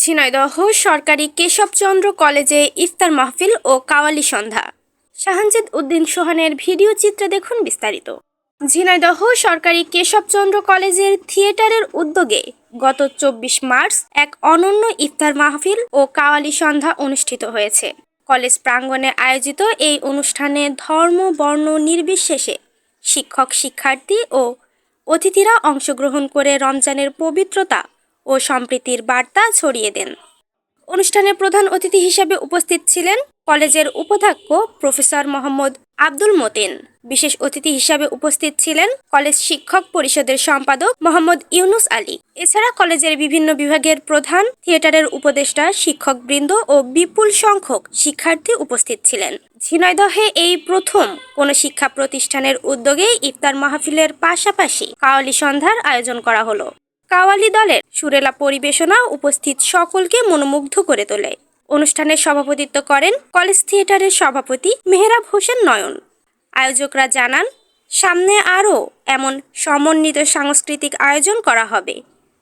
ঝিনাইদহ সরকারি কেশবচন্দ্র কলেজে ইফতার মাহফিল ও কাওয়ালি সন্ধ্যা। শাহানজিদ উদ্দিন সোহানের ভিডিও চিত্রে দেখুন বিস্তারিত। ঝিনাইদহ সরকারি কেশবচন্দ্র কলেজের থিয়েটারের উদ্যোগে গত চব্বিশ মার্চ এক অনন্য ইফতার মাহফিল ও কাওয়ালি সন্ধ্যা অনুষ্ঠিত হয়েছে। কলেজ প্রাঙ্গণে আয়োজিত এই অনুষ্ঠানে ধর্ম, বর্ণ নির্বিশেষে শিক্ষক, শিক্ষার্থী ও অতিথিরা অংশগ্রহণ করে রমজানের পবিত্রতা ও সম্প্রীতির বার্তা ছড়িয়ে দেন। অনুষ্ঠানে প্রধান অতিথি হিসেবে উপস্থিত ছিলেন কলেজের উপাধ্যক্ষ প্রফেসর মোহাম্মদ আব্দুল মতিন। বিশেষ অতিথি হিসেবে উপস্থিত ছিলেন কলেজ শিক্ষক পরিষদের সম্পাদক মোহাম্মদ ইউনুস আলী। এছাড়া কলেজের বিভিন্ন বিভাগের প্রধান, থিয়েটারের উপদেষ্টা, শিক্ষকবৃন্দ ও বিপুল সংখ্যক শিক্ষার্থী উপস্থিত ছিলেন। ঝিনাইদহে এই প্রথম কোন শিক্ষা প্রতিষ্ঠানের উদ্যোগে ইফতার মাহফিলের পাশাপাশি কাওয়ালি সন্ধ্যার আয়োজন করা হলো। কাওয়ালি দলের সুরেলা পরিবেশনা উপস্থিত সকলকে মনোমুগ্ধ করে তোলে। অনুষ্ঠানের সভাপতিত্ব করেন কলেজ থিয়েটারের সভাপতি মেহরাব হোসেন নয়ন। আয়োজকরা জানান, সামনে আরও এমন সমন্বিত সাংস্কৃতিক আয়োজন করা হবে,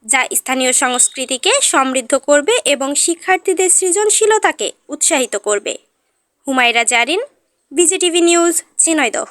যা স্থানীয় সংস্কৃতিকে সমৃদ্ধ করবে এবং শিক্ষার্থীদের সৃজনশীলতাকে উৎসাহিত করবে। Humaira Zarin, BJTV news Jhenaidah